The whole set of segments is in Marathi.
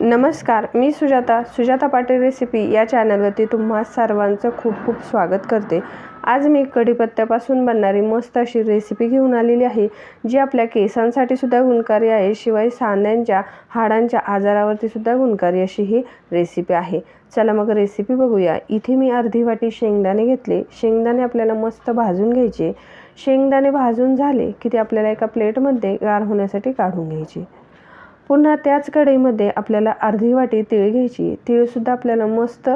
नमस्कार मी सुजाता. सुजाता पाटील रेसिपी या चॅनलवरती तुम्हा सर्वांचं खूप खूप स्वागत करते. आज मी कढीपत्त्यापासून बनणारी मस्त अशी रेसिपी घेऊन आलेली आहे जी आपल्या केसांसाठी सुद्धा गुणकारी आहे शिवाय सांध्यांच्या हाडांच्या आजारावरती सुद्धा गुणकारी अशी ही रेसिपी आहे. चला मग रेसिपी बघूया. इथे मी अर्धी वाटी शेंगदाणे घेतले. शेंगदाणे आपल्याला मस्त भाजून घ्यायचे. शेंगदाणे भाजून झाले की ते आपल्याला एका प्लेटमध्ये गार होण्यासाठी काढून घ्यायचे. पुन्हा त्याच कढईमध्ये आपल्याला अर्धी वाटी तीळ घ्यायची. तीळसुद्धा आपल्याला मस्त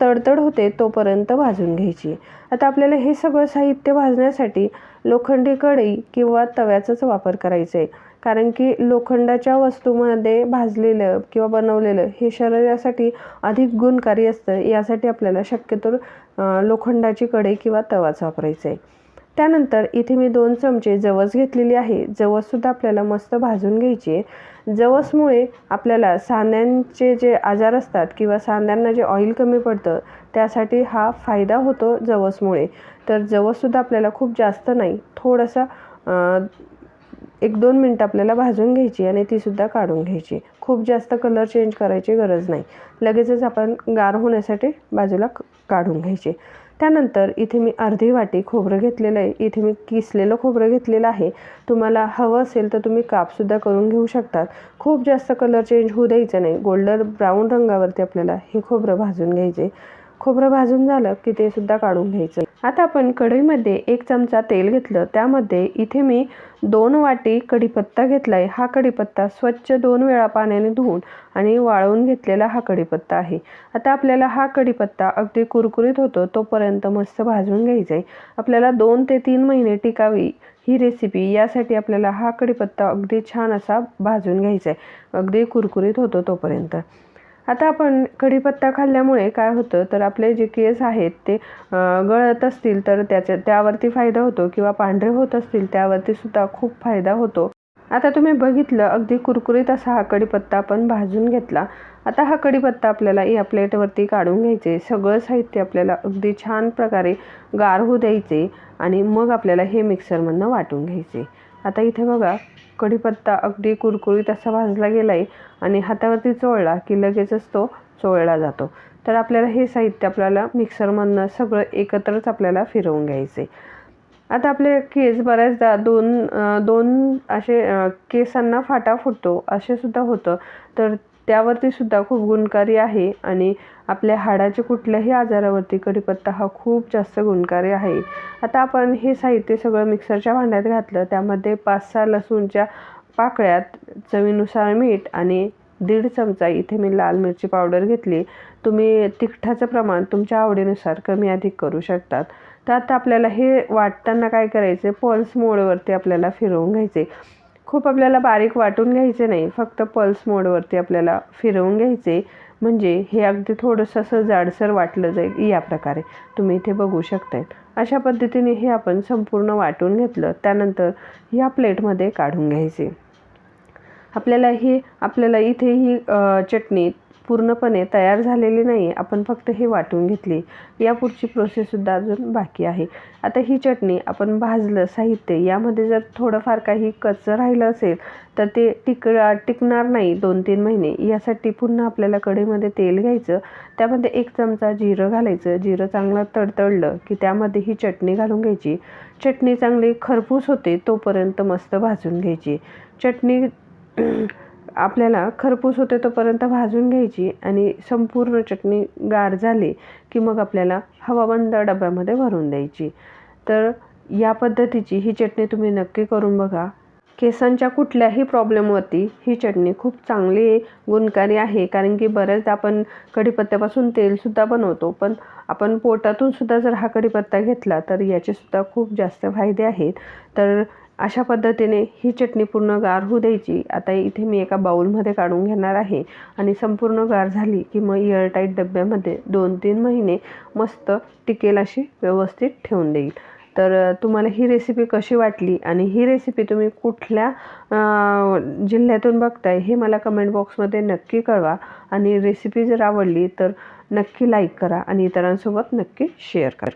तडतड होते तोपर्यंत भाजून घ्यायची. आता आपल्याला हे सगळं साहित्य भाजण्यासाठी लोखंडी कढई किंवा तव्याचाच वापर करायचा आहे कारण की लोखंडाच्या वस्तूमध्ये भाजलेलं किंवा बनवलेलं हे शरीरासाठी अधिक गुणकारी असतं. यासाठी आपल्याला शक्यतो लोखंडाची कढई किंवा तवाच वापरायचा आहे त्यानंतर इथे मी दोन चमचे जवस घेतलेली आहे. जवससुद्धा आपल्याला मस्त भाजून घ्यायची आहे. जवसमुळे आपल्याला सांध्यांचे जे आजार असतात किंवा सांध्यांना जे ऑइल कमी पडतं त्यासाठी हा फायदा होतो जवसमुळे. तर जवससुद्धा आपल्याला खूप जास्त नाही. थोडासा एक दोन मिनटं आपल्याला भाजून घ्यायची आणि तीसुद्धा काढून घ्यायची खूप जास्त कलर चेंज करायची गरज नाही. लगेचच आपण गार होण्यासाठी बाजूला काढून घ्यायचे त्यानंतर इथे मी अर्धी वाटी खोबरं घेतलेलं आहे. इथे मी किसलेलं खोबरं घेतलेलं आहे. तुम्हाला हवं असेल तर तुम्ही कापसुद्धा करून घेऊ शकतात. खूप जास्त कलर चेंज होऊ द्यायचं नाही. गोल्डन ब्राऊन रंगावरती आपल्याला हे खोबरं भाजून घ्यायचे. खोबरं भाजून झालं की ते सुद्धा काढून घ्यायचं. आता आपण कढईमध्ये एक चमचा तेल घेतलं. त्यामध्ये इथे मी दोन वाटी कढीपत्ता घेतला आहे हा कढीपत्ता स्वच्छ दोन वेळा पाण्याने धुवून आणि वाळवून घेतलेला हा कढीपत्ता आहे. आता आपल्याला हा कढीपत्ता अगदी कुरकुरीत होतो तोपर्यंत मस्त भाजून घ्यायचा आहे आपल्याला दोन ते तीन महिने टिकावी ही रेसिपी यासाठी आपल्याला हा कढीपत्ता अगदी छान असा भाजून घ्यायचा आहे अगदी कुरकुरीत होतो तोपर्यंत. आता आपण कढीपत्ता खाल्ल्यामुळे काय होतं तर आपले जे केस आहेत ते गळत असतील तर त्याच्या त्यावरती फायदा होतो किंवा पांढरे होत असतील त्यावरती सुद्धा खूप फायदा होतो. आता तुम्ही बघितलं अगदी कुरकुरीत असा हा कढीपत्ता आपण भाजून घेतला. आता हा कढीपत्ता आपल्याला या प्लेटवरती काढून घ्यायचे. सगळं साहित्य आपल्याला अगदी छान प्रकारे गार होऊ द्यायचे आणि मग आपल्याला हे मिक्सरमधनं वाटून घ्यायचे. आता इथे बघा कढीपत्ता अगदी कुरकुरीत असा भाजला गेला आहे आणि हातावरती चोळला की लगेचच तो चोळला जातो. तर आपल्याला हे साहित्य आपल्याला मिक्सरमधनं सगळं एकत्रच आपल्याला फिरवून घ्यायचे आता आपले केस बऱ्याचदा दोन दोन असे केसांना फाटा फुटतो असे सुद्धा होतं. तर त्यावरती सुद्धा खूप गुणकारी आहे आणि आपल्या हाडाच्या कुठल्याही आजारावरती कढीपत्ता हा खूप जास्त गुणकारी आहे. आता आपण हे साहित्य सगळं मिक्सरच्या भांड्यात घातलं. त्यामध्ये पाच सहा लसूणच्या पाकळ्यात चवीनुसार मीठ आणि दीड चमचा इथे मी लाल मिरची पावडर घेतली. तुम्ही तिखटाचं प्रमाण तुमच्या आवडीनुसार कमी अधिक करू शकतात. तर आता आपल्याला हे वाटताना काय करायचे? पल्स मोडवरती आपल्याला फिरवून घ्यायचे. खूप आपल्याला बारीक वाटून घ्यायचे नाही. फक्त पल्स मोडवरती आपल्याला फिरवून घ्यायचे. म्हणजे हे अगदी थोडंसं असं जाडसर वाटलं जाईल या प्रकारे. तुम्ही इथे बघू शकताय अशा पद्धतीने हे आपण संपूर्ण वाटून घेतलं. त्यानंतर या प्लेटमध्ये काढून घ्यायचे. आपल्याला ही आपल्याला इथे ही चटणी पूर्णपणे तयार झालेली नाही आपण फक्त हे वाटून घेतली. या पुढची प्रोसेससुद्धा अजून बाकी आहे. आता ही चटणी आपण भाजलं साहित्य यामध्ये जर थोडंफार काही कच्चं राहिलं असेल तर ते टिक टिकणार नाही दोन तीन महिने. यासाठी पुन्हा आपल्याला कढईमध्ये तेल घ्यायचं. त्यामध्ये एक चमचा जिरं घालायचं. जिरं चांगलं तडतडलं की त्यामध्ये ही चटणी घालून घ्यायची. चटणी चांगली खरपूस होते तोपर्यंत मस्त भाजून घ्यायची. चटणी आपल्याला खरपूस होते तोपर्यंत भाजून घ्यायची आणि संपूर्ण चटणी गार झाली की मग आपल्याला हवाबंद डब्यामध्ये भरून द्यायची. तर या पद्धतीची ही चटणी तुम्ही नक्की करून बघा. केसांच्या कुठल्याही प्रॉब्लेमवरती ही चटणी खूप चांगली गुणकारी आहे कारण की बऱ्याचदा आपण कढीपत्त्यापासून तेलसुद्धा बनवतो पण आपण पोटातून सुद्धा जर हा कढीपत्ता घेतला तर याचेसुद्धा खूप जास्त फायदे आहेत. तर अशा पद्धतीने ही चटणी पूर्ण गार होऊ द्यायची. आता इथे मी एका बाऊलमध्ये काढून घेणार आहे. आणि संपूर्ण गार झाली की मग एअरटाईट डब्यामध्ये दोन तीन महिने मस्त टिकेल अशी व्यवस्थित ठेवून देईल. तर तुम्हाला ही रेसिपी कशी वाटली आणि ही रेसिपी तुम्ही कुठल्या जिल्ह्यातून बघताय हे मला कमेंट बॉक्समध्ये नक्की कळवा. आणि रेसिपी जर आवडली तर नक्की लाईक करा आणि इतरांसोबत नक्की शेअर करा.